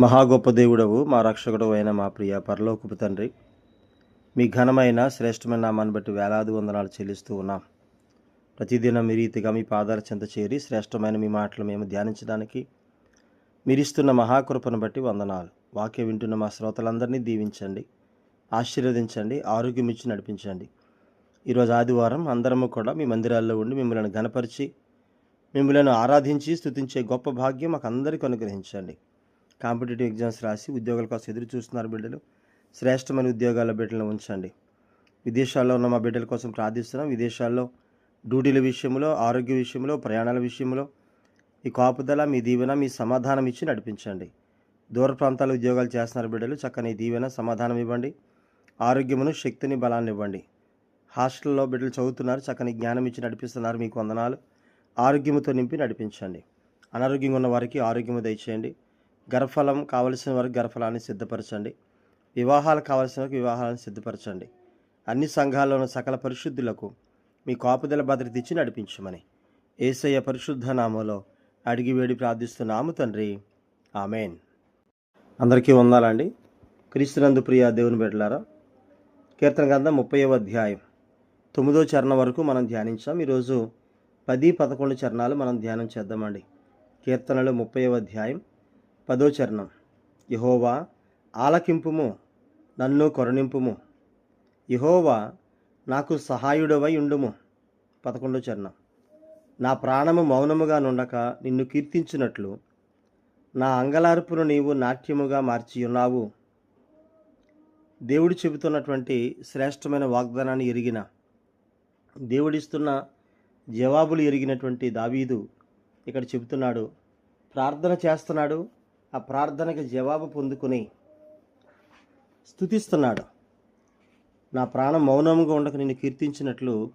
మహాగొప్ప దేవుడవు మా రక్షకుడు అయిన మా ప్రియ పరలోకపు తండ్రి. మీ ఘనమైన శ్రేష్టమైన నామాన్ని బట్టి వేలాది వందనాలు చెల్లిస్తూ ఉన్నాం. ప్రతిదినం మీ రీతిగా మీ పాదాల చెంత చేరి శ్రేష్టమైన మీ మాటలు మేము ధ్యానించడానికి మీరిస్తున్న మహాకృపను బట్టి వందనాలు. వాక్యం వింటున్న మా శ్రోతలందరినీ దీవించండి ఆశీర్వదించండి ఆరోగ్యం ఇచ్చి నడిపించండి. ఈరోజు ఆదివారం అందరము కూడా మీ మందిరాల్లో ఉండి మిమ్మల్ని గనపరిచి మిమ్మల్ని ఆరాధించి స్థుతించే గొప్ప భాగ్యం మాకు అందరికీ అనుగ్రహించండి. కాంపిటేటివ్ ఎగ్జామ్స్ రాసి ఉద్యోగాల కోసం ఎదురు చూస్తున్నారు బిడ్డలు. శ్రేష్టమైన ఉద్యోగాల బిడ్డలను ఉంచండి. విదేశాల్లో ఉన్న మా బిడ్డల కోసం ప్రార్థిస్తున్నాం. విదేశాల్లో డ్యూటీల విషయంలో ఆరోగ్య విషయంలో ప్రయాణాల విషయంలో ఈ కాపుదల మీ దీవెన మీ సమాధానం ఇచ్చి నడిపించండి. దూర ప్రాంతాల ఉద్యోగాలు చేస్తున్నారు బిడ్డలు. చక్కని దీవెన సమాధానం ఇవ్వండి. ఆరోగ్యమును శక్తిని బలాన్ని ఇవ్వండి. హాస్టల్లో బిడ్డలు చదువుతున్నారు. చక్కని జ్ఞానం ఇచ్చి నడిపిస్తున్నారు. మీకు వందనాలు. ఆరోగ్యముతో నింపి నడిపించండి. అనారోగ్యంగా ఉన్న వారికి ఆరోగ్యము దయచేయండి. గర్భఫలం కావలసిన వారికి గర్భఫలాన్ని సిద్ధపరచండి. వివాహాలు కావలసిన వారికి వివాహాలను సిద్ధపరచండి. అన్ని సంఘాల్లో ఉన్న సకల పరిశుద్ధులకు మీ కాపుదల భద్రత ఇచ్చి నడిపించమని ఏసయ్య పరిశుద్ధ నామంలో అడిగి వేడి ప్రార్థిస్తున్నాము తండ్రి. ఆమెన్. అందరికీ వందాలండి. క్రీస్తునందు ప్రియ దేవుని బిడ్డలారా కీర్తన గ్రంథం ముప్పైవ అధ్యాయం. తొమ్మిదో చరణం వరకు మనం ధ్యానించాం. ఈరోజు పది పదకొండు చరణాలు మనం ధ్యానం చేద్దామండి. కీర్తనలు ముప్పైవ అధ్యాయం. పదో చరణం. యహోవా ఆలకింపుము నన్ను కరుణింపుము. యహోవా నాకు సహాయుడవై ఉండుము. పదకొండో చరణం. నా ప్రాణము మౌనముగా నుండక నిన్ను కీర్తించినట్లు నా అంగలార్పును నీవు నాట్యముగా మార్చి ఉన్నావు దేవుడు చెబుతున్నటువంటి శ్రేష్టమైన వాగ్దానాన్ని ఎరిగిన దేవుడిస్తున్న జవాబులు ఎరిగినటువంటి దావీదు ఇక్కడ చెబుతున్నాడు ప్రార్థన చేస్తున్నాడు ఆ ప్రార్థనకి జవాబు పొందుకుని స్థుతిస్తున్నాడు నా ప్రాణం మౌనముగా ఉండక నిన్ను కీర్తించినట్లు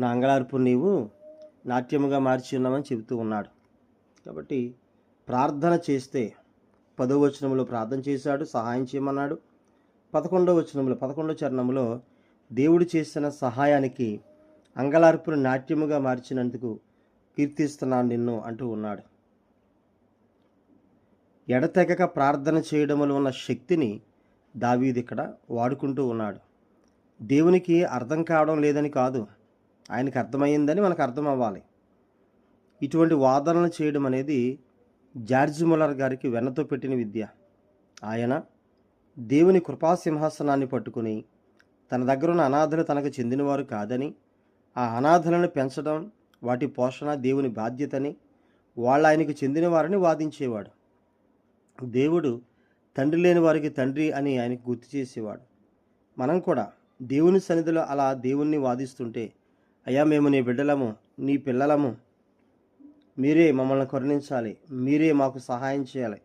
నా అంగళార్పు నీవు నాట్యముగా మార్చి ఉన్నామని చెబుతూ ఉన్నాడు. కాబట్టి ప్రార్థన చేస్తే పదో వచనంలో ప్రార్థన చేశాడు సహాయం చేయమన్నాడు. పదకొండో వచనంలో పదకొండో చరణంలో దేవుడు చేసిన సహాయానికి అంగళార్పును నాట్యముగా మార్చినందుకు కీర్తిస్తున్నాను నిన్ను అంటూ ఉన్నాడు. ఎడతెగక ప్రార్థన చేయడంలో ఉన్న శక్తిని దావీది ఇక్కడ వాడుకుంటూ ఉన్నాడు. దేవునికి అర్థం కావడం లేదని కాదు. ఆయనకు అర్థమైందని మనకు అర్థం అవ్వాలి ఇటువంటి వాదనలు చేయడం అనేది జార్జ్ ముల్లర్ గారికి వెన్నతో పెట్టిన విద్య. ఆయన దేవుని కృపాసింహాసనాన్ని పట్టుకుని తన దగ్గర ఉన్న అనాథలు తనకు చెందినవారు కాదని ఆ అనాథలను పెంచడం వాటి పోషణ దేవుని బాధ్యతని వాళ్ళ ఆయనకు చెందినవారని వాదించేవాడు. దేవుడు తండ్రి లేని వారికి తండ్రి అని ఆయనకు గుర్తు చేసేవాడు. మనం కూడా దేవుని సన్నిధిలో అలా దేవుణ్ణి వాదిస్తుంటే అయ్యా మేము నీ బిడ్డలము నీ పిల్లలము మీరే మమ్మల్ని కరుణించాలి మీరే మాకు సహాయం చేయాలి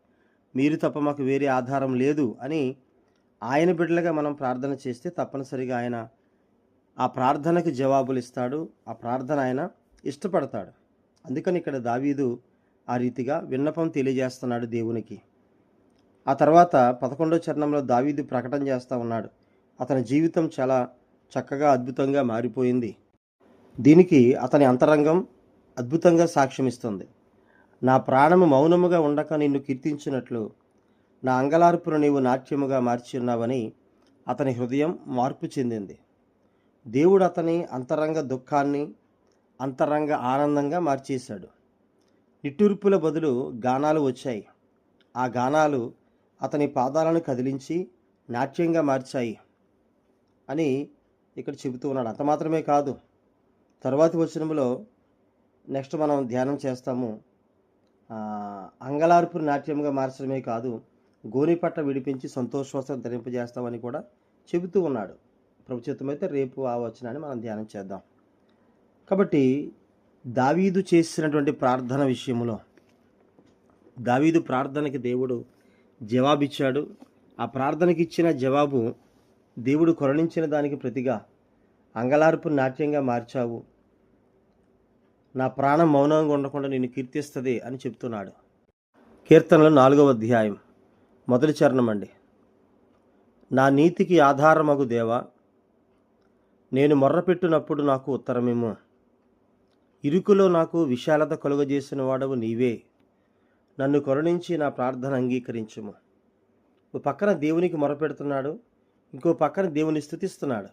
మీరు తప్ప మాకు వేరే ఆధారం లేదు అని ఆయన బిడ్డలుగా మనం ప్రార్థన చేస్తే తప్పనిసరిగా ఆయన ఆ ప్రార్థనకి జవాబులు ఇస్తాడు ఆ ప్రార్థన ఆయన ఇష్టపడతాడు. అందుకని ఇక్కడ దావీదు ఆ రీతిగా విన్నపం తెలియజేస్తున్నాడు దేవునికి. ఆ తర్వాత పదకొండో చరణంలో దావీదు ప్రకటన చేస్తూ ఉన్నాడు. అతని జీవితం చాలా చక్కగా అద్భుతంగా మారిపోయింది. దీనికి అతని అంతరంగం అద్భుతంగా సాక్ష్యమిస్తుంది. నా ప్రాణము మౌనముగా ఉండక నిన్ను కీర్తించినట్లు నా అంగలార్పును నీవు నాట్యముగా మార్చి ఉన్నావని అతని హృదయం మార్పు చెందింది. దేవుడు అతని అంతరంగ దుఃఖాన్ని అంతరంగ ఆనందంగా మార్చేశాడు. నిట్టూర్పుల బదులు గానాలు వచ్చాయి. ఆ గానాలు అతని పాదాలను కదిలించి నాట్యంగా మార్చాయి అని ఇక్కడ చెబుతూ ఉన్నాడు. అంత మాత్రమే కాదు తర్వాతి వచనంలో నెక్స్ట్ మనం ధ్యానం చేస్తాము. ఆ, అంగలార్పుని నాట్యంగా మార్చడమే కాదు గోనిపట్ట విడిపించి సంతోషవస్త్రం ధరింపజేస్తామని కూడా చెబుతూ ఉన్నాడు. ప్రభుత్వమైతే రేపు ఆ వచనాన్ని మనం ధ్యానం చేద్దాం. కాబట్టి దావీదు చేసినటువంటి ప్రార్థన విషయంలో దావీదు ప్రార్థనకి దేవుడు జవాబిచ్చాడు. ఆ ప్రార్థనకి ఇచ్చిన జవాబు దేవుడు కొరణించిన దానికి ప్రతిగా అంగలార్పు నాట్యంగా మార్చావు. నా ప్రాణం మౌనంగా ఉండకుండా నేను కీర్తిస్తుంది అని చెప్తున్నాడు. కీర్తనలు నాలుగవ అధ్యాయం. మొదటి చరణం అండి. నా నీతికి ఆధారమగు దేవా నేను మొర్రపెట్టినప్పుడు నాకు ఉత్తరమేమో ఇరుకులో నాకు విశాలత కలుగజేసిన వాడవు నీవే. నన్ను కరుణించి నా ప్రార్థన అంగీకరించుము. ఓ పక్కన దేవునికి మొరపెడుతున్నాడు ఇంకో పక్కన దేవుని స్థుతిస్తున్నాడు.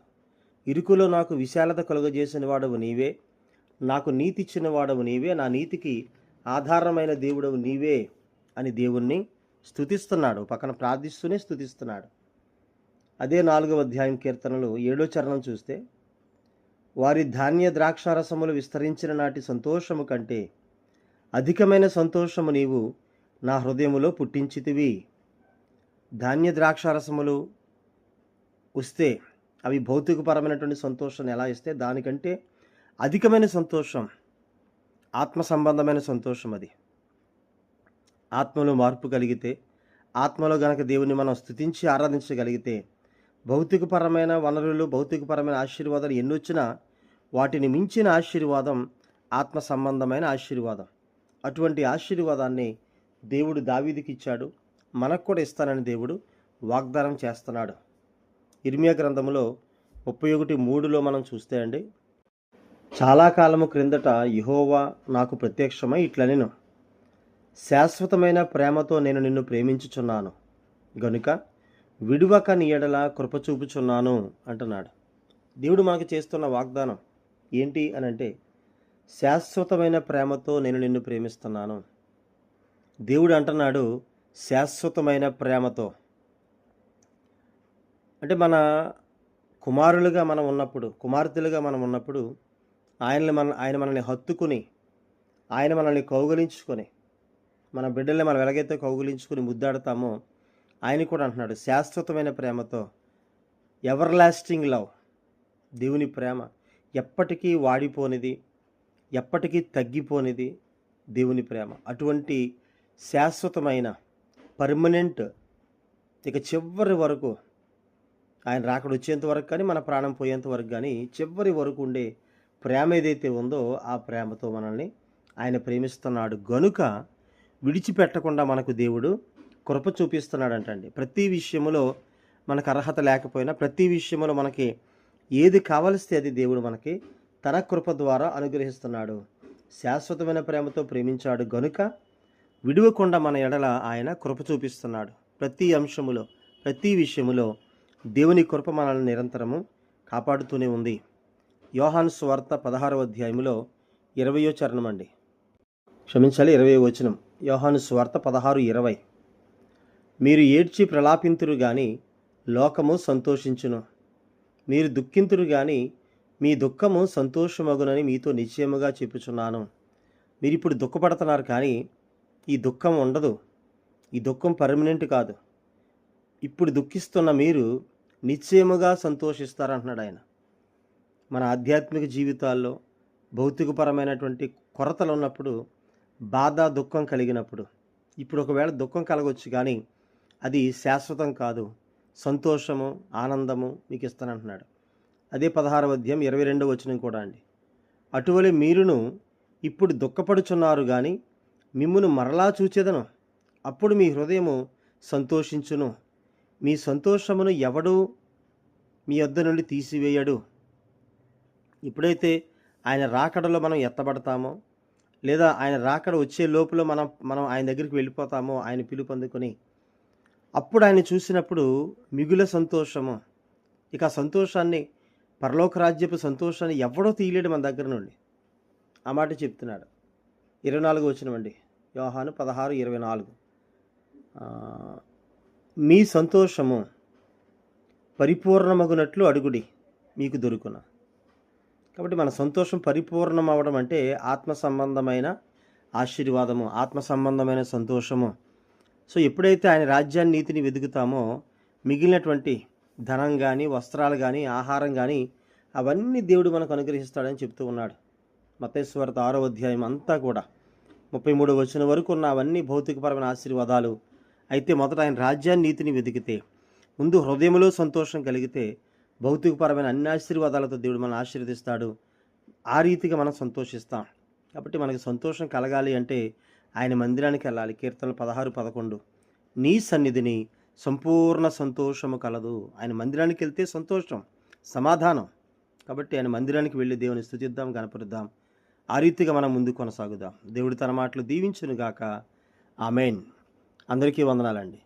ఇరుకులో నాకు విశాలత కలుగజేసిన వాడవు నీవే నాకు నీతి ఇచ్చిన వాడవు నీవే నా నీతికి ఆధారమైన దేవుడవు నీవే అని దేవుణ్ణి స్థుతిస్తున్నాడు పక్కన ప్రార్థిస్తూనే స్థుతిస్తున్నాడు. అదే నాలుగవ అధ్యాయం కీర్తనలు ఏడో చరణం చూస్తే వారి ధాన్య ద్రాక్షారసములు విస్తరించిన నాటి సంతోషము కంటే అధికమైన సంతోషము నీవు నా హృదయములో పుట్టించితివి. ధాన్య ద్రాక్షారసములు వస్తే అవి భౌతికపరమైనటువంటి సంతోషాన్ని ఎలా ఇస్తే దానికంటే అధికమైన సంతోషం ఆత్మ సంబంధమైన సంతోషం అది. ఆత్మలో మార్పు కలిగితే ఆత్మలో గనక దేవుని మనం స్థుతించి ఆరాధించగలిగితే భౌతికపరమైన వనరులు భౌతికపరమైన ఆశీర్వాదాలు ఎన్నొచ్చినా వాటిని మించిన ఆశీర్వాదం ఆత్మ సంబంధమైన ఆశీర్వాదం. అటువంటి ఆశీర్వాదాన్ని దేవుడు దావీదికి ఇచ్చాడు మనకు కూడా ఇస్తానని దేవుడు వాగ్దానం చేస్తున్నాడు. ఇర్మియా గ్రంథములో ముప్పై ఒకటి మూడులో మనం చూస్తే అండి చాలా కాలము క్రిందట యహోవా నాకు ప్రత్యక్షమై ఇట్లనెను శాశ్వతమైన ప్రేమతో నేను నిన్ను ప్రేమించుచున్నాను గనుక విడువక నీ ఎడల కృప చూపుచున్నాను అంటున్నాడు. దేవుడు మనకు చేస్తున్న వాగ్దానం ఏంటి అని అంటే శాశ్వతమైన ప్రేమతో నేను నిన్ను ప్రేమిస్తున్నాను. దేవుడు అంటున్నాడు శాశ్వతమైన ప్రేమతో. అంటే మన కుమారులుగా మనం ఉన్నప్పుడు కుమార్తెలుగా మనం ఉన్నప్పుడు ఆయనని మన ఆయన మనల్ని హత్తుకుని ఆయన మనల్ని కౌగలించుకొని మన బిడ్డల్ని మనం ఎలాగైతే కౌగులించుకుని ముద్దాడతామో ఆయన కూడా అంటున్నాడు శాశ్వతమైన ప్రేమతో. ఎవర్ లాస్టింగ్ లవ్ దేవుని ప్రేమ ఎప్పటికీ వాడిపోనిది. ఎప్పటికీ తగ్గిపోనిది దేవుని ప్రేమ. అటువంటి శాశ్వతమైన పర్మనెంట్ ఇక చివరి వరకు ఆయన రాకడ వచ్చేంత వరకు కానీ మన ప్రాణం పోయేంత వరకు కానీ చివరి వరకు ఉండే ప్రేమ ఏదైతే ఉందో ఆ ప్రేమతో మనల్ని ఆయన ప్రేమిస్తున్నాడు. గనుక విడిచిపెట్టకుండా మనకు దేవుడు కృప చూపిస్తున్నాడంటండి. ప్రతి విషయంలో మనకు అర్హత లేకపోయినా ప్రతి విషయంలో మనకి ఏది కావలిస్తే అది దేవుడు మనకి తన కృప ద్వారా అనుగ్రహిస్తున్నాడు. శాశ్వతమైన ప్రేమతో ప్రేమించాడు గనుక విడువకుండా మన ఎడల ఆయన కృప చూపిస్తున్నాడు. ప్రతి అంశములో ప్రతి విషయములో దేవుని కృప మనల్ని నిరంతరము కాపాడుతూనే ఉంది. యోహాన్ స్వార్త పదహారవ అధ్యాయములో ఇరవయో చరణం అండి. క్షమించాలి ఇరవై వచనం. యోహాను స్వార్త పదహారు ఇరవై. మీరు ఏడ్చి ప్రలాపింతురు గాని లోకము సంతోషించును. మీరు దుఃఖింతురు గాని మీ దుఃఖము సంతోషమగునని మీతో నిశ్చయముగా చెప్పుచున్నాను. మీరు ఇప్పుడు దుఃఖపడుతున్నారు కానీ ఈ దుఃఖం ఉండదు. ఈ దుఃఖం పర్మనెంట్ కాదు. ఇప్పుడు దుఃఖిస్తున్న మీరు నిశ్చయముగా సంతోషిస్తారంటున్నాడు ఆయన మన ఆధ్యాత్మిక జీవితాల్లో భౌతికపరమైనటువంటి కొరతలు ఉన్నప్పుడు బాధ దుఃఖం కలిగినప్పుడు. ఇప్పుడు ఒకవేళ దుఃఖం కలగవచ్చు కానీ అది శాశ్వతం కాదు. సంతోషము ఆనందము మీకు ఇస్తానంటున్నాడు అదే పదహారవ అధ్యాయం ఇరవై రెండవ వచనం కూడా అండి. అటువలే మీరును ఇప్పుడు దుఃఖపడుచున్నారు కానీ మిమ్మును మరలా చూచేదను. అప్పుడు మీ హృదయము సంతోషించును. మీ సంతోషమును ఎవడు మీ వద్ద నుండి తీసివేయడు. ఎప్పుడైతే ఆయన రాకడలో మనం ఎత్తబడతామో లేదా ఆయన రాకడ వచ్చే లోపల మనం మనం ఆయన దగ్గరికి వెళ్ళిపోతామో ఆయన పిలుపు అందుకొని అప్పుడు ఆయన చూసినప్పుడు మిగుల సంతోషము. ఇక సంతోషాన్ని పరలోక రాజ్యపు సంతోషాన్ని ఎవడో తీయలేడు మన దగ్గర నుండి. ఆ మాట చెప్తున్నాడు. ఇరవై నాలుగు వచ్చినవండి వ్యవహాను పదహారు ఇరవై నాలుగు. మీ సంతోషము పరిపూర్ణమగునట్లు అడుగుడి మీకు దొరుకున. కాబట్టి మన సంతోషం పరిపూర్ణం అవ్వడం అంటే ఆత్మ సంబంధమైన ఆశీర్వాదము ఆత్మ సంబంధమైన సంతోషము. సో ఎప్పుడైతే ఆయన రాజ్యాన్ని నీతిని వెతుకుతామో మిగిలినటువంటి ధనం కానీ వస్త్రాలు కానీ ఆహారం కానీ అవన్నీ దేవుడు మనకు అనుగ్రహిస్తాడని చెప్తూ ఉన్నాడు. మతేశ్వరత ఆరో అధ్యాయం అంతా కూడా ముప్పై మూడు వచ్చిన వరకు ఉన్న అవన్నీ భౌతికపరమైన ఆశీర్వాదాలు. అయితే మొదట ఆయన రాజ్యాన్ని నీతిని వెతికితే ముందు హృదయంలో సంతోషం కలిగితే భౌతికపరమైన అన్ని ఆశీర్వాదాలతో దేవుడు మనం ఆశీర్వదిస్తాడు. ఆ రీతిగా మనం సంతోషిస్తాం. కాబట్టి మనకి సంతోషం కలగాలి అంటే ఆయన మందిరానికి వెళ్ళాలి. కీర్తనలు పదహారు పదకొండు. నీ సన్నిధిని సంపూర్ణ సంతోషము కలదు. ఆయన మందిరానికి వెళ్తే సంతోషం సమాధానం. కాబట్టి ఆయన మందిరానికి వెళ్ళి దేవుని స్థుతిద్దాం కనపరుద్దాం ఆ రీతిగా మనం ముందు కొనసాగుదాం. దేవుడి తన మాటలు దీవించునుగాక. ఆమెన్. అందరికీ వందనాలండి.